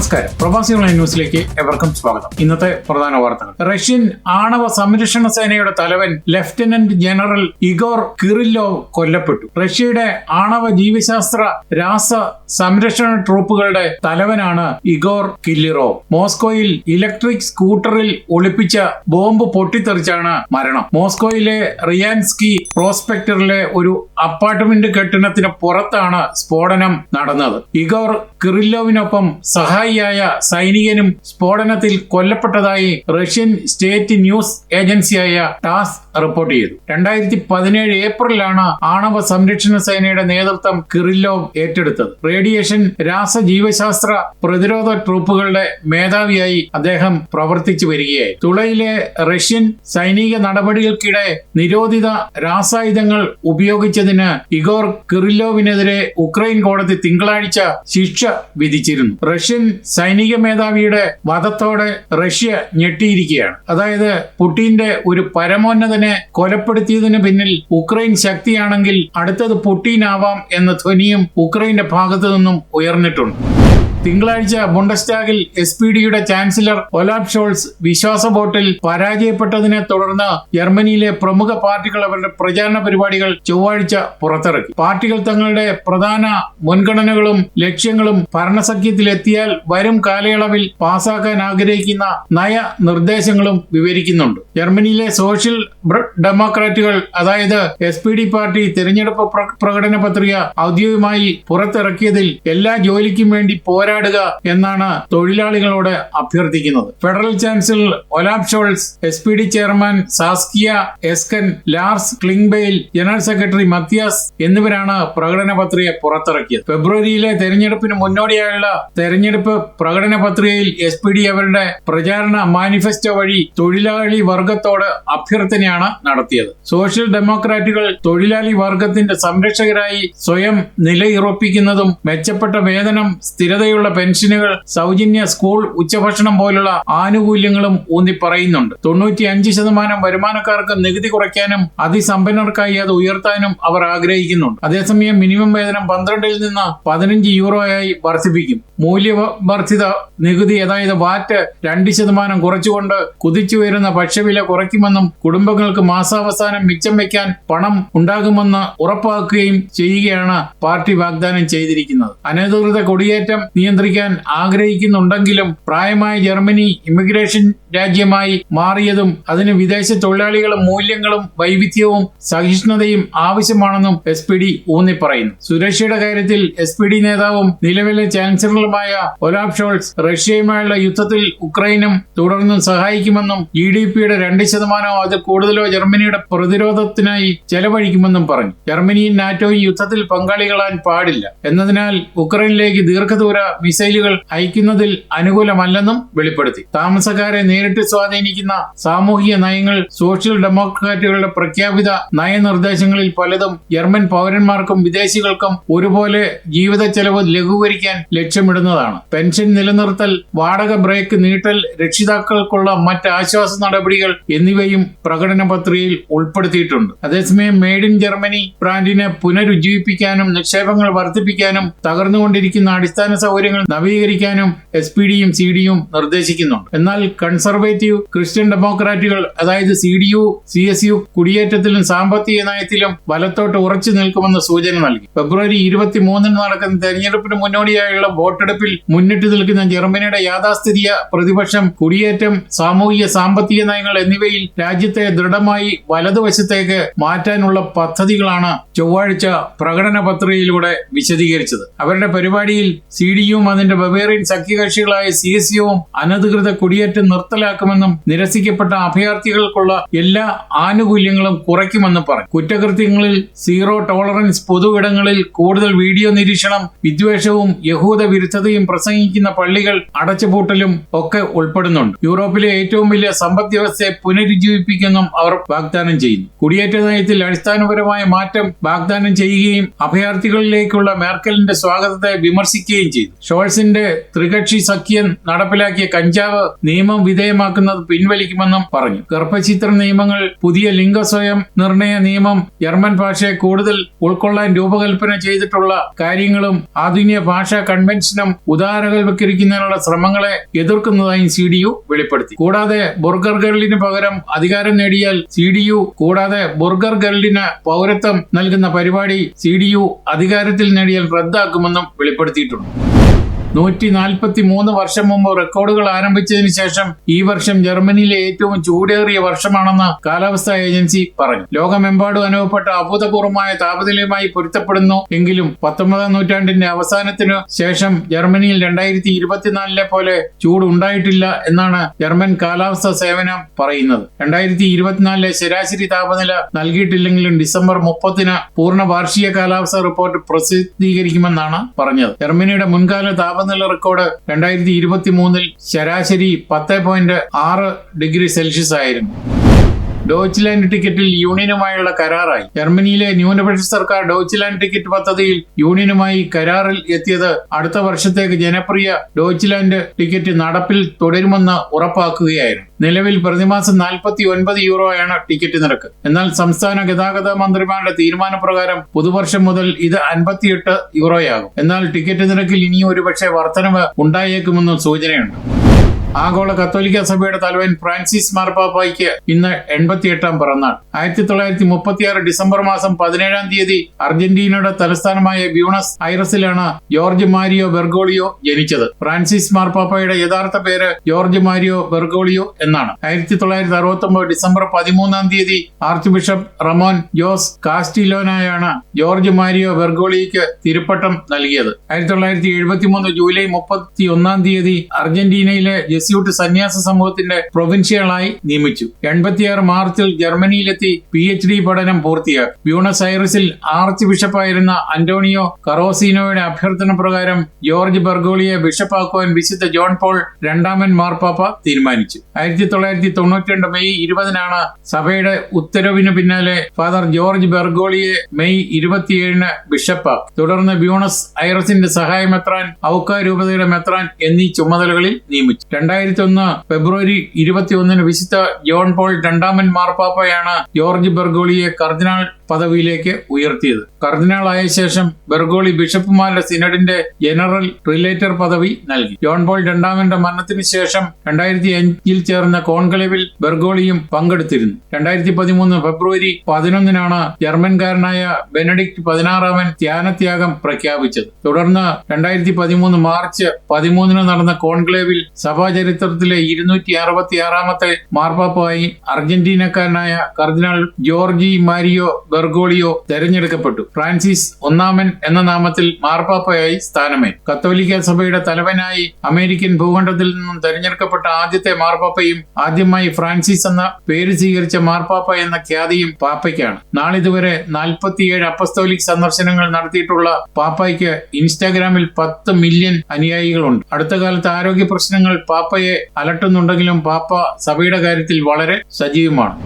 നമസ്കാരം. പ്രവാസി ഓൺലൈൻ ന്യൂസിലേക്ക് എവർക്കും സ്വാഗതം. ഇന്നത്തെ പ്രധാന വാർത്തകൾ. റഷ്യൻ ആണവ സംരക്ഷണ സേനയുടെ തലവൻ ലഫ്റ്റനന്റ് ജനറൽ ഇഗോർ കിറില്ലോവ് കൊല്ലപ്പെട്ടു. റഷ്യയുടെ ആണവ ജീവശാസ്ത്ര രാസ സംരക്ഷണ ട്രൂപ്പുകളുടെ തലവനാണ് ഇഗോർ കില്ലിറോവ്. മോസ്കോയിൽ ഇലക്ട്രിക് സ്കൂട്ടറിൽ ഒളിപ്പിച്ച ബോംബ് പൊട്ടിത്തെറിച്ചാണ് മരണം. മോസ്കോയിലെ റിയാൻസ്കി പ്രോസ്പെക്ടറിലെ ഒരു അപ്പാർട്ട്മെന്റ് കെട്ടിടത്തിന് പുറത്താണ് സ്ഫോടനം നടന്നത്. ഇഗോർ കിറില്ലോവിനൊപ്പം സഹായിയായ സൈനികനും സ്ഫോടനത്തിൽ കൊല്ലപ്പെട്ടതായി റഷ്യൻ സ്റ്റേറ്റ് ന്യൂസ് ഏജൻസിയായ ടാസ് റിപ്പോർട്ട് ചെയ്തു. രണ്ടായിരത്തി പതിനേഴ് ഏപ്രിലാണ് ആണവ സംരക്ഷണ സേനയുടെ നേതൃത്വം കിറില്ലോവ് ഏറ്റെടുത്തത്. റേഡിയേഷൻ രാസജീവശാസ്ത്ര പ്രതിരോധ ട്രൂപ്പുകളുടെ മേധാവിയായി അദ്ദേഹം പ്രവർത്തിച്ചു വരികയായി. തുളയിലെ റഷ്യൻ സൈനിക നടപടികൾക്കിടെ നിരോധിത രാസായുധങ്ങൾ ഉപയോഗിച്ചതിന് ഇഗോർ കിറില്ലോവിനെതിരെ ഉക്രൈൻ കോടതി തിങ്കളാഴ്ച ശിക്ഷ വിധിച്ചിരുന്നു. റഷ്യൻ സൈനിക മേധാവിയുടെ വധത്തോടെ റഷ്യ ഞെട്ടിയിരിക്കുകയാണ്. അതായത് പുടിന്റെ ഒരു പരമോന്നതനെ കൊലപ്പെടുത്തിയതിന് പിന്നിൽ ഉക്രൈൻ ശക്തിയാണെങ്കിൽ അടുത്തത് പുട്ടീനാവാം എന്ന ധ്വനിയും ഉക്രൈന്റെ ഭാഗത്തു നിന്നും ഉയർന്നിട്ടുണ്ട്. തിങ്കളാഴ്ച ബുണ്ടസ്റ്റാഗിൽ എസ് പി ഡിയുടെ ചാൻസലർ ഒലാബ് ഷോൾസ് വിശ്വാസ വോട്ടിൽ പരാജയപ്പെട്ടതിനെ തുടർന്ന് ജർമ്മനിയിലെ പ്രമുഖ പാർട്ടികൾ അവരുടെ പ്രചാരണ പരിപാടികൾ ചൊവ്വാഴ്ച പുറത്തിറക്കി. പാർട്ടികൾ തങ്ങളുടെ പ്രധാന മുൻഗണനകളും ലക്ഷ്യങ്ങളും ഭരണസഖ്യത്തിലെത്തിയാൽ വരും കാലയളവിൽ പാസാക്കാൻ ആഗ്രഹിക്കുന്ന നയ നിർദ്ദേശങ്ങളും വിവരിക്കുന്നുണ്ട്. ജർമ്മനിയിലെ സോഷ്യൽ ഡെമോക്രാറ്റുകൾ അതായത് എസ് പി ഡി പാർട്ടി തെരഞ്ഞെടുപ്പ് പ്ര- പ്രകടന പത്രിക ഔദ്യോഗികമായി പുറത്തിറക്കിയതിൽ എല്ലാ ജോലിക്കും വേണ്ടി പോരാടുക എന്നാണ് തൊഴിലാളികളോട് അഭ്യർത്ഥിക്കുന്നത്. Federal chancellor Olaf Scholz S P D chairman Saskia Esken Lars Klingbeil general secretary Matthias എന്നിവരാണ് പ്രകടന പത്രിക പുറത്തിറക്കിയത്. ഫെബ്രുവരിയിലെ തെരഞ്ഞെടുപ്പിന് മുന്നോടിയായുള്ള തെരഞ്ഞെടുപ്പ് പ്രകടന പത്രികയിൽ എസ് പി ഡി അവരുടെ പ്രചാരണ മാനിഫെസ്റ്റോ വഴി തൊഴിലാളി വർഗത്തോട് അഭ്യർത്ഥനയാണ് നടത്തിയത്. സോഷ്യൽ ഡെമോക്രാറ്റുകൾ തൊഴിലാളി വർഗത്തിന്റെ സംരക്ഷകരായി സ്വയം നിലയുറപ്പിക്കുന്നതും മെച്ചപ്പെട്ട വേതനം സ്ഥിരതയുള്ള പെൻഷനുകൾ സൗജന്യ സ്കൂൾ ഉച്ചഭക്ഷണം പോലുള്ള ആനുകൂല്യങ്ങളും ഊന്നി പറയുന്നുണ്ട്. തൊണ്ണൂറ്റി അഞ്ച് ശതമാനം വരുമാനക്കാർക്ക് നികുതി കുറയ്ക്കാനും അതിസമ്പന്നർക്കായി അത് ഉയർത്താനും അവർ ആഗ്രഹിക്കുന്നുണ്ട്. അതേസമയം മിനിമം വേതനം പന്ത്രണ്ടിൽ നിന്ന് പതിനഞ്ച് യൂറോയായി വർദ്ധിപ്പിക്കും. മൂല്യവർദ്ധിത നികുതി അതായത് വാറ്റ് രണ്ട് ശതമാനം കുറച്ചുകൊണ്ട് കുതിച്ചുയരുന്ന ഭക്ഷ്യവില കുറയ്ക്കുമെന്നും കുടുംബങ്ങൾക്ക് മാസാവസാനം മിച്ചം വയ്ക്കാൻ പണം ഉണ്ടാകുമെന്ന് ഉറപ്പാക്കുകയും ചെയ്യുകയാണ് പാർട്ടി വാഗ്ദാനം ചെയ്തിരിക്കുന്നത്. അനധികൃത കൊടിയേറ്റം നിയന്ത്രിക്കാൻ ആഗ്രഹിക്കുന്നുണ്ടെങ്കിലും പ്രായമായ ജർമ്മനി ഇമിഗ്രേഷൻ രാജ്യമായി മാറിയതും അതിന് വിദേശ തൊഴിലാളികളും മൂല്യങ്ങളും വൈവിധ്യവും സഹിഷ്ണുതയും ആവശ്യമാണെന്നും എസ് പി ഡി ഊന്നി പറയുന്നു സുരക്ഷയുടെ കാര്യത്തിൽ എസ് പി ഡി നേതാവും നിലവിലെ ചാൻസലറുമായ ഒലാബ് ഷോൾസ് റഷ്യയുമായുള്ള യുദ്ധത്തിൽ ഉക്രൈനും തുടർന്നും സഹായിക്കുമെന്നും ജി ഡി പിയുടെ രണ്ട് ശതമാനമോ അത് കൂടുതലോ ജർമ്മനിയുടെ പ്രതിരോധത്തിനായി ചെലവഴിക്കുമെന്നും പറഞ്ഞു. ജർമ്മനിയും നാറ്റോയും യുദ്ധത്തിൽ പങ്കാളികളാൻ പാടില്ല. എന്നതിനാൽ ഉക്രൈനിലേക്ക് ദീർഘദൂര മിസൈലുകൾ അയക്കുന്നതിൽ അനുകൂലമല്ലെന്നും വെളിപ്പെടുത്തി. താമസക്കാരെ നേരിട്ട് സ്വാധീനിക്കുന്ന സാമൂഹിക നയങ്ങൾ സോഷ്യൽ ഡെമോക്രാറ്റുകളുടെ പ്രഖ്യാപിത നയനിർദ്ദേശങ്ങളിൽ പലതും ജർമ്മൻ പൗരന്മാർക്കും വിദേശികൾക്കും ഒരുപോലെ ജീവിത ചെലവ് ലഘൂകരിക്കാൻ ലക്ഷ്യമിടുന്നതാണ്. പെൻഷൻ നിലനിർത്തൽ വാടക ബ്രേക്ക് നീട്ടൽ രക്ഷിതാക്കൾക്കുള്ള മറ്റ് ആശ്വാസ നടപടികൾ എന്നിവയും പ്രകടന പത്രികയിൽ ഉൾപ്പെടുത്തിയിട്ടുണ്ട്. അതേസമയം മെയ്ഡ് ഇൻ ജർമ്മനി ബ്രാൻഡിനെ പുനരുജ്ജീവിപ്പിക്കാനും നിക്ഷേപങ്ങൾ വർദ്ധിപ്പിക്കാനും തകർന്നുകൊണ്ടിരിക്കുന്ന അടിസ്ഥാന സൗകര്യങ്ങൾ നവീകരിക്കാനും എസ് പി ഡിയും സി ഡിയും നിർദ്ദേശിക്കുന്നുണ്ട്. എന്നാൽ കൺസർവേറ്റീവ് ക്രിസ്ത്യൻ ഡെമോക്രാറ്റുകൾ അതായത് C D U C S U കുടിയേറ്റത്തിലും സാമ്പത്തിക നയത്തിലും വലത്തോട്ട് ഉറച്ചു നിൽക്കുമെന്ന് സൂചന നൽകി. ഫെബ്രുവരി ഇരുപത്തി മൂന്നിന് നടക്കുന്ന തെരഞ്ഞെടുപ്പിന് മുന്നോടിയായുള്ള വോട്ടെടുപ്പിൽ മുന്നിട്ട് നിൽക്കുന്ന ജർമ്മനിയുടെ യാഥാസ്ഥിതിക പ്രതിപക്ഷം കുടിയേറ്റം സാമൂഹിക സാമ്പത്തിക നയങ്ങൾ എന്നിവയിൽ രാജ്യത്തെ ദൃഢമായി വലതുവശത്തേക്ക് മാറ്റാനുള്ള പദ്ധതികളാണ് ചൊവ്വാഴ്ച പ്രകടന പത്രികയിലൂടെ വിശദീകരിച്ചത്. അവരുടെ പരിപാടിയിൽ സി ഡിയും അതിന്റെ ബവേറിയൻ സഖ്യകക്ഷികളായ സി എസ് യുവും അനധികൃത കുടിയേറ്റം നിർത്തലാക്കുമെന്നും നിരസിക്കപ്പെട്ട അഭയാർത്ഥികൾക്കുള്ള എല്ലാ ആനുകൂല്യങ്ങളും കുറയ്ക്കുമെന്നും പറഞ്ഞു. കുറ്റകൃത്യങ്ങളിൽ സീറോ ടോളറൻസ് പൊതു ഇടങ്ങളിൽ കൂടുതൽ വീഡിയോ നിരീക്ഷണം വിദ്വേഷവും യഹൂദ വിരുദ്ധതയും പ്രസംഗിക്കുന്ന പള്ളികൾ അടച്ചുപൂട്ടലും ഒക്കെ ഉൾപ്പെടുന്നുണ്ട്. യൂറോപ്പിലെ ഏറ്റവും വലിയ സമ്പദ് വ്യവസ്ഥയെ പുനരുജ്ജീവിപ്പിക്കുന്നും അവർ വാഗ്ദാനം ചെയ്യുന്നു. കുടിയേറ്റ നയത്തിൽ അടിസ്ഥാനപരമായ മാറ്റം വാഗ്ദാനം ചെയ്യുകയും അഭയാർത്ഥികളിലേക്കുള്ള മേർക്കലിന്റെ സ്വാഗതത്തെ വിമർശിക്കുകയും ചെയ്തു. ഷോൾസിന്റെ ത്രികക്ഷി സഖ്യം നടപ്പിലാക്കിയ കഞ്ചാവ് നിയമം വിധേയമാക്കുന്നത് പിൻവലിക്കുമെന്നും പറഞ്ഞു. ഗർഭചിത്ര നിയമങ്ങൾ പുതിയ ലിംഗസ്വയം നിർണയ നിയമം ജർമ്മൻ ഭാഷയെ കൂടുതൽ ഉൾക്കൊള്ളാൻ രൂപകൽപ്പന ചെയ്തിട്ടുള്ള കാര്യങ്ങളും ആധുനിക ഭാഷാ കൺവെൻഷനും ഉദാരവൽക്കരിക്കുന്നതിനുള്ള ശ്രമങ്ങളെ എതിർക്കുന്നതായും സി ഡി യു വെളിപ്പെടുത്തി. കൂടാതെ ബുർഗർ ഗർലിന് പകരം അധികാരം നേടിയാൽ സി ഡി യു കൂടാതെ ബുർഗർ ഗർലിന് പൗരത്വം നൽകുന്ന പരിപാടി സി ഡി യു അധികാരത്തിൽ നേടിയാൽ റദ്ദാക്കുമെന്നും വെളിപ്പെടുത്തിയിട്ടുണ്ട്. നൂറ്റി നാൽപ്പത്തി മൂന്ന് വർഷം മുമ്പ് റെക്കോർഡുകൾ ആരംഭിച്ചതിന് ശേഷം ഈ വർഷം ജർമ്മനിയിലെ ഏറ്റവും ചൂടേറിയ വർഷമാണെന്ന് കാലാവസ്ഥാ ഏജൻസി പറഞ്ഞു. ലോകമെമ്പാടും അനുഭവപ്പെട്ട അഭൂതപൂർവമായ താപനിലയുമായി പൊരുത്തപ്പെടുന്നു എങ്കിലും പത്തൊമ്പതാം നൂറ്റാണ്ടിന്റെ അവസാനത്തിനു ശേഷം ജർമ്മനിയിൽ രണ്ടായിരത്തി ഇരുപത്തിനാലിലെ പോലെ ചൂട് ഉണ്ടായിട്ടില്ല എന്നാണ് ജർമ്മൻ കാലാവസ്ഥാ സേവനം പറയുന്നത്. രണ്ടായിരത്തി ഇരുപത്തിനാലിലെ ശരാശരി താപനില നൽകിയിട്ടില്ലെങ്കിലും ഡിസംബർ മുപ്പത്തിന് പൂർണ വാർഷിക കാലാവസ്ഥാ റിപ്പോർട്ട് പ്രസിദ്ധീകരിക്കുമെന്നാണ് പറഞ്ഞത്. ജർമ്മനിയുടെ മുൻകാല താപനില റെക്കോർഡ് രണ്ടായിരത്തി ഇരുപത്തി മൂന്നിൽ ശരാശരി പത്ത് പോയിന്റ് ആറ് ഡിഗ്രി സെൽഷ്യസ് ആയിരുന്നു. ഡോച്ച്ലാൻഡ് ടിക്കറ്റിൽ യൂണിയനുമായുള്ള കരാറായി. ജർമ്മനിയിലെ ന്യൂനപക്ഷ സർക്കാർ ഡോച്ച് ലാൻഡ് ടിക്കറ്റ് പദ്ധതിയിൽ യൂണിയനുമായി കരാറിൽ എത്തിയത് അടുത്ത വർഷത്തേക്ക് ജനപ്രിയ ഡോച്ച് ലാൻഡ് ടിക്കറ്റ് നടപ്പിൽ തുടരുമെന്ന് ഉറപ്പാക്കുകയായിരുന്നു. നിലവിൽ പ്രതിമാസം നാൽപ്പത്തി ഒൻപത് യൂറോയാണ് ടിക്കറ്റ് നിരക്ക്. എന്നാൽ സംസ്ഥാന ഗതാഗത മന്ത്രിമാരുടെ തീരുമാനപ്രകാരം പുതുവർഷം മുതൽ ഇത് അൻപത്തിയെട്ട് യൂറോയാകും. എന്നാൽ ടിക്കറ്റ് നിരക്കിൽ ഇനിയും ഒരുപക്ഷെ വർധനവ് ഉണ്ടായേക്കുമെന്നും സൂചനയുണ്ട്. ആഗോള കത്തോലിക്ക സഭയുടെ തലവൻ ഫ്രാൻസിസ് മാർപ്പാപ്പായ്ക്ക് ഇന്ന് എൺപത്തിയെട്ടാം പിറന്നാൾ. ആയിരത്തി തൊള്ളായിരത്തി മുപ്പത്തിയാറ് ഡിസംബർ മാസം പതിനേഴാം തീയതി അർജന്റീനയുടെ തലസ്ഥാനമായ ബ്യൂണസ് ഐറസിലാണ് ജോർജ് മാരിയോ ബെർഗോളിയോ ജനിച്ചത്. ഫ്രാൻസിസ് മാർപ്പാപ്പയുടെ യഥാർത്ഥ പേര് ജോർജ് മാരിയോ ബെർഗോളിയോ എന്നാണ്. ആയിരത്തി തൊള്ളായിരത്തി അറുപത്തി ഒമ്പത് ഡിസംബർ പതിമൂന്നാം തീയതി ആർച്ച് ബിഷപ്പ് റമോൻ ജോസ് കാസ്റ്റിലോനായാണ് ജോർജ് മാരിയോ ബെർഗോളിയോയ്ക്ക് തിരുപ്പട്ടം നൽകിയത്. ആയിരത്തി തൊള്ളായിരത്തി എഴുപത്തി മൂന്ന് ജൂലൈ മുപ്പത്തി ഒന്നാം തീയതി അർജന്റീനയിലെ ജെസ്യൂട്ട് സന്യാസ സമൂഹത്തിന്റെ പ്രൊവിൻഷ്യലായി നിയമിച്ചു. എൺപത്തിയാറ് മാർച്ചിൽ ജർമ്മനിയിലെത്തി പി എച്ച് ഡി പഠനം പൂർത്തിയാക്കി. ബ്യൂണസ് ഐറിസിൽ ആർച്ച് ബിഷപ്പായിരുന്ന അന്റോണിയോ കറോസിനോയുടെ അഭ്യർത്ഥന പ്രകാരം ജോർജ് ബർഗോളിയെ ബിഷപ്പാക്കുവാൻ വിശുദ്ധ ജോൺ പോൾ രണ്ടാമൻ മാർപ്പാപ്പ തീരുമാനിച്ചു. ആയിരത്തി തൊള്ളായിരത്തി തൊണ്ണൂറ്റിരണ്ട് മെയ് ഇരുപതിനാണ് സഭയുടെ ഉത്തരവിന് പിന്നാലെ ഫാദർ ജോർജ് ബെർഗോളിയെ മെയ് ഇരുപത്തിയേഴിന് ബിഷപ്പാക്കി. തുടർന്ന് ബ്യൂണസ് ഐറസിന്റെ സഹായമെത്രാൻ ഔക്ക രൂപതയുടെ മെത്രാൻ എന്നീ ചുമതലകളിൽ നിയമിച്ചു. രണ്ടായിരത്തി ഒന്ന് ഫെബ്രുവരി ഇരുപത്തിയൊന്നിന് വിശുദ്ധ ജോൺ പോൾ രണ്ടാമൻ മാർപ്പാപ്പയാണ് ജോർജ് ബെർഗോളിയെ കർദിനാൾ പദവിയിലേക്ക് ഉയർത്തിയത്. കർദിനാളായ ശേഷം ബെർഗോളി ബിഷപ്പുമാരുടെ സിനഡിന്റെ ജനറൽ റിലേറ്റർ പദവി നൽകി. ജോൺ പോൾ രണ്ടാമന്റെ മരണത്തിന് ശേഷം രണ്ടായിരത്തി അഞ്ചിൽ ചേർന്ന കോൺക്ലേവിൽ ബെർഗോളിയും പങ്കെടുത്തിരുന്നു. രണ്ടായിരത്തി പതിമൂന്ന് ഫെബ്രുവരി പതിനൊന്നിനാണ് ജർമ്മൻകാരനായ ബെനഡിക്ട് പതിനാറാമൻ ധ്യാനത്യാഗം പ്രഖ്യാപിച്ചത്. തുടർന്ന് രണ്ടായിരത്തി പതിമൂന്ന് മാർച്ച് പതിമൂന്നിന് നടന്ന കോൺക്ലേവിൽ സഭാചരിത്രത്തിലെ ഇരുന്നൂറ്റി അറുപത്തി ആറാമത്തെ മാർപ്പാപ്പയായി അർജന്റീനക്കാരനായ കർദിനാൾ ജോർജി മാരിയോ ബെർഗോളിയോ തെരഞ്ഞെടുക്കപ്പെട്ടു. ഫ്രാൻസിസ് ഒന്നാമൻ എന്ന നാമത്തിൽ മാർപ്പാപ്പയായി സ്ഥാനമേറ്റു. കത്തോലിക്ക സഭയുടെ തലവനായി അമേരിക്കൻ ഭൂഖണ്ഡത്തിൽ നിന്നും തെരഞ്ഞെടുക്കപ്പെട്ട ആദ്യത്തെ മാർപ്പാപ്പയും ആദ്യമായി ഫ്രാൻസിസ് എന്ന പേര് സ്വീകരിച്ച മാർപ്പാപ്പ എന്ന ഖ്യാതിയും പാപ്പയ്ക്കാണ്. നാളിതുവരെ നാൽപ്പത്തിയേഴ് അപ്പസ്തോലിക് സന്ദർശനങ്ങൾ നടത്തിയിട്ടുള്ള പാപ്പയ്ക്ക് ഇൻസ്റ്റാഗ്രാമിൽ പത്ത് മില്യൺ അനുയായികളുണ്ട്. അടുത്ത കാലത്ത് ആരോഗ്യ പ്രശ്നങ്ങൾ പാപ്പയെ അലട്ടുന്നുണ്ടെങ്കിലും പാപ്പ സഭയുടെ കാര്യത്തിൽ വളരെ സജീവമാണ്.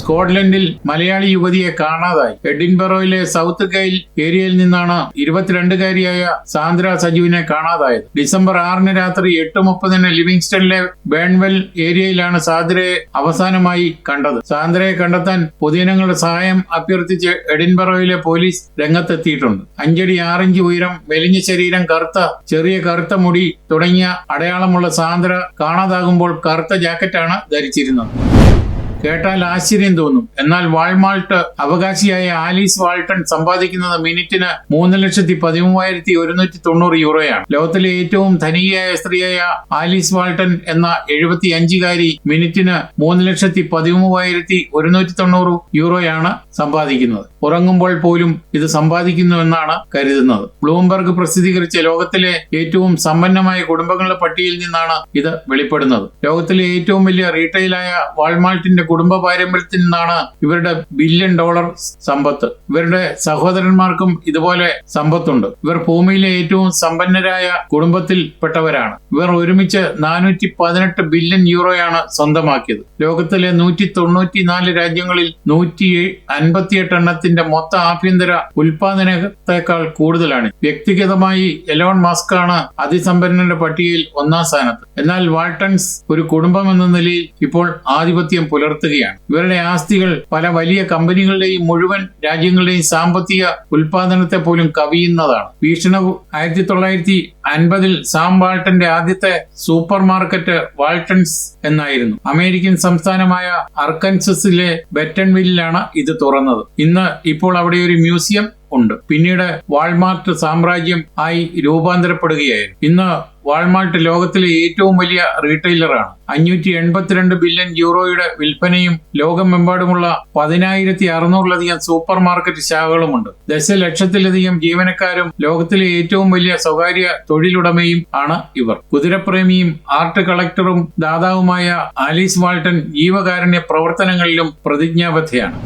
സ്കോട്ട്ലൻഡിൽ മലയാളി യുവതിയെ കാണാതായി. എഡിൻബറോയിലെ സൗത്ത് ഗൈൽ ഏരിയയിൽ നിന്നാണ് ഇരുപത്തിരണ്ടുകാരിയായ സാന്ദ്ര സജീവിനെ കാണാതായത്. ഡിസംബർ ആറിന് രാത്രി എട്ട് മുപ്പതിന് ലിവിങ്സ്റ്റണിലെ ബേൺവെൽ ഏരിയയിലാണ് സാന്ദ്രയെ അവസാനമായി കണ്ടത്. സാന്ദ്രയെ കണ്ടെത്താൻ പൊതുജനങ്ങളുടെ സഹായം അഭ്യർത്ഥിച്ച് എഡിൻബറോയിലെ പോലീസ് രംഗത്തെത്തിയിട്ടുണ്ട്. അഞ്ചടി ആറിഞ്ച് ഉയരം മെലിഞ്ഞ ശരീരം കറുത്ത ചെറിയ കറുത്ത മുടി തുടങ്ങിയ അടയാളമുള്ള സാന്ദ്ര കാണാതാകുമ്പോൾ കറുത്ത ജാക്കറ്റാണ് ധരിച്ചിരുന്നത്. കേട്ടാൽ ആശ്ചര്യം തോന്നും. എന്നാൽ വാൾമാൾട്ട് അവകാശിയായ ആലീസ് വാൾട്ടൺ സമ്പാദിക്കുന്നത് മിനിറ്റിന് മൂന്ന് ലക്ഷത്തി പതിമൂവായിരത്തി ഒരുന്നൂറ്റി തൊണ്ണൂറ് യൂറോയാണ്. ലോകത്തിലെ ഏറ്റവും ധനികയായ സ്ത്രീയായ ആലീസ് വാൾട്ടൺ എന്ന എഴുപത്തി അഞ്ചുകാരി മിനിറ്റിന് മൂന്ന് ലക്ഷത്തി പതിമൂവായിരത്തി ഒരുന്നൂറ്റി തൊണ്ണൂറ് യൂറോയാണ് സമ്പാദിക്കുന്നത്. ഉറങ്ങുമ്പോൾ പോലും ഇത് സമ്പാദിക്കുന്നു എന്നാണ് കരുതുന്നത്. ബ്ലൂംബർഗ് പ്രസിദ്ധീകരിച്ച ലോകത്തിലെ ഏറ്റവും സമ്പന്നമായ കുടുംബങ്ങളുടെ പട്ടികയിൽ നിന്നാണ് ഇത് വെളിപ്പെടുന്നത്. ലോകത്തിലെ ഏറ്റവും വലിയ റീറ്റെയിലായ വാൾമാൾട്ടിന്റെ കുടുംബ പാരമ്പര്യത്തിൽ നിന്നാണ് ഇവരുടെ ബില്യൺ ഡോളർ സമ്പത്ത്. ഇവരുടെ സഹോദരന്മാർക്കും ഇതുപോലെ സമ്പത്തുണ്ട്. ഇവർ ഭൂമിയിലെ ഏറ്റവും സമ്പന്നരായ കുടുംബത്തിൽ പെട്ടവരാണ് ഇവർ ഒരുമിച്ച് നാനൂറ്റി പതിനെട്ട് ബില്യൺ യൂറോയാണ് സ്വന്തമാക്കിയത്. ലോകത്തിലെ നൂറ്റി തൊണ്ണൂറ്റിനാല് രാജ്യങ്ങളിൽ നൂറ്റി അൻപത്തിയെട്ട് എണ്ണത്തിന്റെ മൊത്ത ആഭ്യന്തര ഉൽപാദനത്തെക്കാൾ കൂടുതലാണ്. വ്യക്തിഗതമായി എലോൺ മസ്ക് ആണ് അതിസമ്പന്നരുടെ പട്ടികയിൽ ഒന്നാം സ്ഥാനത്ത്. എന്നാൽ വാൾട്ടൺസ് ഒരു കുടുംബം എന്ന നിലയിൽ ഇപ്പോൾ ആധിപത്യം പുലർത്തുകയാണ് ഇവരുടെ ആസ്തികൾ പല വലിയ കമ്പനികളുടെയും മുഴുവൻ രാജ്യങ്ങളുടെയും സാമ്പത്തിക ഉൽപാദനത്തെ പോലും കവിയുന്നതാണ്. ഭീഷണ ആയിരത്തി തൊള്ളായിരത്തി അൻപതിൽ സാം വാൾട്ടന്റെ ആദ്യത്തെ സൂപ്പർ മാർക്കറ്റ് വാൾട്ടൺസ് എന്നായിരുന്നു. അമേരിക്കൻ സംസ്ഥാനമായ അർക്കൻസസിലെ ബെറ്റൺവില്ലിലാണ് ഇത് തുറന്നത്. ഇന്ന് ഇപ്പോൾ അവിടെ ഒരു മ്യൂസിയം ഉണ്ട്. പിന്നീട് വാൾമാർട്ട് സാമ്രാജ്യം ആയി രൂപാന്തരപ്പെടുകയായിരുന്നു. ഇന്ന് വാൾമാർട്ട് ലോകത്തിലെ ഏറ്റവും വലിയ റീറ്റെയിലറാണ് അഞ്ഞൂറ്റി എൺപത്തിരണ്ട് ബില്യൺ യൂറോയുടെ വിൽപ്പനയും ലോകമെമ്പാടുമുള്ള പതിനായിരത്തി അറുന്നൂറിലധികം സൂപ്പർ മാർക്കറ്റ് ശാഖകളുമുണ്ട്. ദശലക്ഷത്തിലധികം ജീവനക്കാരും ലോകത്തിലെ ഏറ്റവും വലിയ സ്വകാര്യ തൊഴിലുടമയും ആണ് ഇവർ. കുതിരപ്രേമിയും ആർട്ട് കളക്ടറും ദാതാവുമായ ആലീസ് വാൾട്ടൺ ജീവകാരുണ്യ പ്രവർത്തനങ്ങളിലും പ്രതിജ്ഞാബദ്ധയാണ്.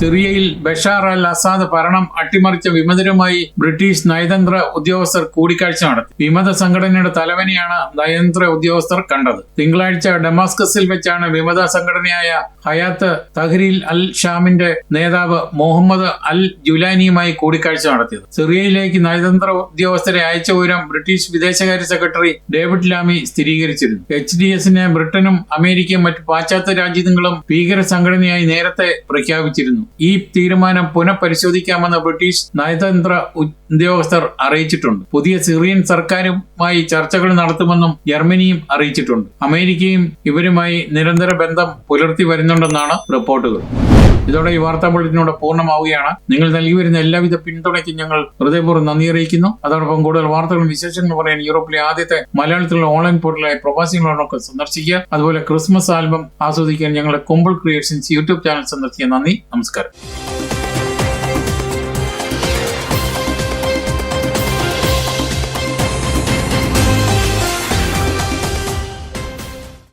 സിറിയയിൽ ബഷാർ അൽ അസാദ് ഭരണം അട്ടിമറിച്ച വിമതരുമായി ബ്രിട്ടീഷ് നയതന്ത്ര ഉദ്യോഗസ്ഥർ കൂടിക്കാഴ്ച നടത്തി. വിമത സംഘടനയുടെ തലവനെയാണ് നയതന്ത്ര ഉദ്യോഗസ്ഥർ കണ്ടത്. തിങ്കളാഴ്ച ഡെമാസ്കസിൽ വെച്ചാണ് വിമത സംഘടനയായ ഹയാത്ത് തഹ്രീൽ അൽ ഷാമിന്റെ നേതാവ് മുഹമ്മദ് അൽ ജുലാനിയുമായി കൂടിക്കാഴ്ച നടത്തിയത്. സിറിയയിലേക്ക് നയതന്ത്ര ഉദ്യോഗസ്ഥരെ അയച്ച വിവരം ബ്രിട്ടീഷ് വിദേശകാര്യ സെക്രട്ടറി ഡേവിഡ് ലാമി സ്ഥിരീകരിച്ചിരുന്നു. എച്ച് ഡി എസിനെ ബ്രിട്ടനും അമേരിക്കയും മറ്റ് പാശ്ചാത്യ രാജ്യങ്ങളും ഭീകര സംഘടനയായി നേരത്തെ പ്രഖ്യാപിച്ചിരുന്നു. ഈ തീരുമാനം പുനഃപരിശോധിക്കാമെന്ന് ബ്രിട്ടീഷ് നയതന്ത്ര ഉദ്യോഗസ്ഥർ അറിയിച്ചിട്ടുണ്ട്. പുതിയ സിറിയൻ സർക്കാരുമായി ചർച്ചകൾ നടത്തുമെന്നും ജർമ്മനിയും അറിയിച്ചിട്ടുണ്ട്. അമേരിക്കയും ഇവരുമായി നിരന്തര ബന്ധം പുലർത്തി വരുന്നുണ്ടെന്നാണ് റിപ്പോർട്ടുകൾ. ഇതോടെ ഈ വാർത്താ ബുള്ളറ്റിനോട് പൂർണമാവുകയാണ്. നിങ്ങൾ നൽകി വരുന്ന എല്ലാവിധ പിന്തുണയ്ക്കും ഞങ്ങൾ ഹൃദയപൂർവം നന്ദി അറിയിക്കുന്നു. അതോടൊപ്പം കൂടുതൽ വാർത്തകളും വിശേഷങ്ങളും പറയാൻ യൂറോപ്പിലെ ആദ്യത്തെ മലയാളത്തിലുള്ള ഓൺലൈൻ പോർട്ടലായ പ്രവാസികളോടൊക്കെ സന്ദർശിക്കുക. അതുപോലെ ക്രിസ്മസ് ആൽബം ആസ്വദിക്കാൻ ഞങ്ങളുടെ കുമ്പിൾ ക്രിയേഷൻസ് യൂട്യൂബ് ചാനൽ സന്ദർശിക്കുക. നന്ദി നമസ്കാരം.